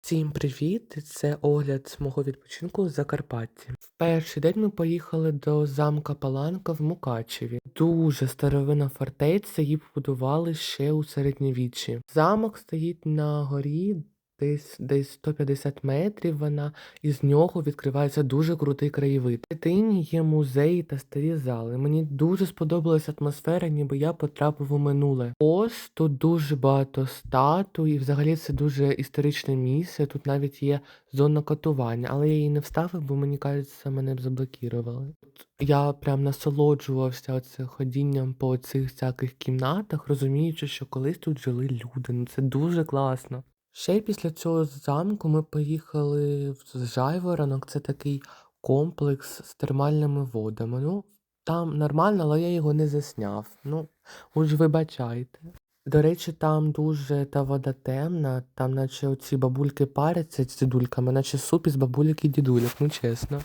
Всім привіт! Це огляд мого відпочинку в Закарпатті. В перший день ми поїхали до замка Паланка в Мукачеві. Дуже старовина фортеця, її побудували ще у середньовіччі. Замок стоїть на горі. Десь десь 150 метрів вона, і з нього відкривається дуже крутий краєвид. В Тині є музеї та старі зали. Мені дуже сподобалася атмосфера, ніби я потрапив у минуле. Ось тут дуже багато статуй, і взагалі це дуже історичне місце. Тут навіть є зона катування, але я її не вставив, бо мені кажеться, мене б заблокірували. Я прям насолоджувався оце ходінням по цих всяких кімнатах, розуміючи, що колись тут жили люди. Ну це дуже класно. Ще після цього замку ми поїхали в Жайворонок. Це такий комплекс з термальними водами. Ну, там нормально, але я його не засняв. Ну, уж вибачайте. До речі, там дуже та вода темна, там наче оці бабульки паряться з дідульками, наче суп із бабульки і дідульок, ну чесно.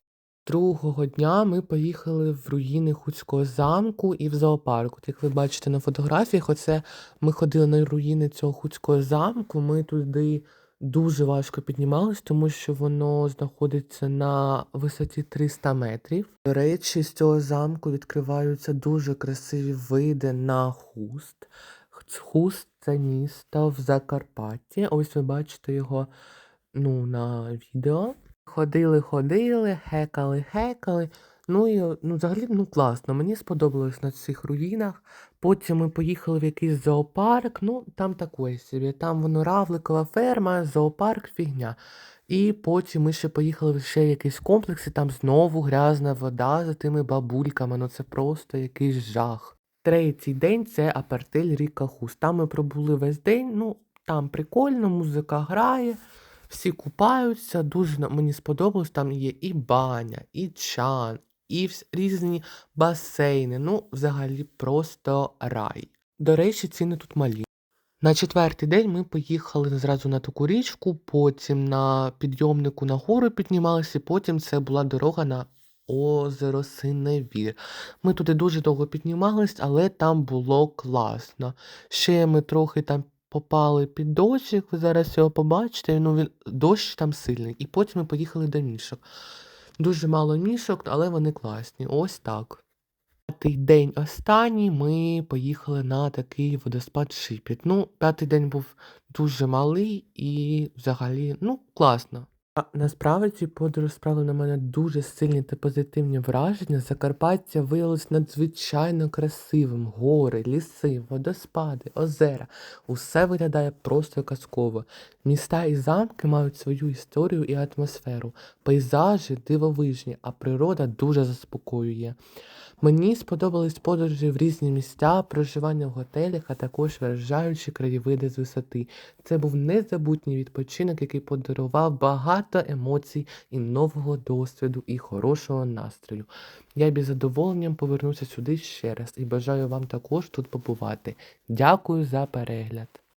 Другого дня ми поїхали в руїни Хуцького замку і в зоопарк. От Як ви бачите на фотографіях, оце ми ходили на руїни цього Хуцького замку. Ми туди дуже важко піднімались, тому що воно знаходиться на висоті 300 метрів. До речі, з цього замку відкриваються дуже красиві види на хуст. Хуст це місто в Закарпатті. Ось ви бачите його ну, на відео. Ходили, ходили, хекали, хекали. Ну і ну, взагалі ну, класно. Мені сподобалось на цих руїнах. Потім ми поїхали в якийсь зоопарк. Ну, там такое собі. Там воно равликова ферма, зоопарк, фігня. І потім ми ще поїхали ще в якийсь комплекс, і там знову грязна вода за тими бабульками. Ну це просто якийсь жах. Третій день це апартель Ріка Хус. Там ми пробули весь день. Ну, там прикольно, музика грає. Всі купаються, дуже мені сподобалось. Там є і баня, і чан, і різні басейни. Ну, взагалі, просто рай. До речі, ціни тут малі. На четвертий день ми поїхали зразу на таку річку, потім на підйомнику на гору піднімалися, потім це була дорога на озеро Синевір. Ми туди дуже довго піднімались, але там було класно. Ще ми трохи там попали під дощик, ви зараз його побачите, ну він дощ там сильний. І потім ми поїхали до мішок. Дуже мало мішок, але вони класні. Ось так. П'ятий день останній ми поїхали на такий водоспад Шипіт. Ну, п'ятий день був дуже малий і взагалі, ну, класно. А насправді подорож справила на мене дуже сильні та позитивні враження. Закарпаття виявилось надзвичайно красивим. Гори, ліси, водоспади, озера. Усе виглядає просто казково. Міста і замки мають свою історію і атмосферу. Пейзажі дивовижні, а природа дуже заспокоює. Мені сподобались подорожі в різні місця, проживання в готелях, а також вражаючі краєвиди з висоти. Це був незабутній відпочинок, який подарував багато емоцій і нового досвіду, і хорошого настрою. Я б із задоволенням повернуся сюди ще раз і бажаю вам також тут побувати. Дякую за перегляд.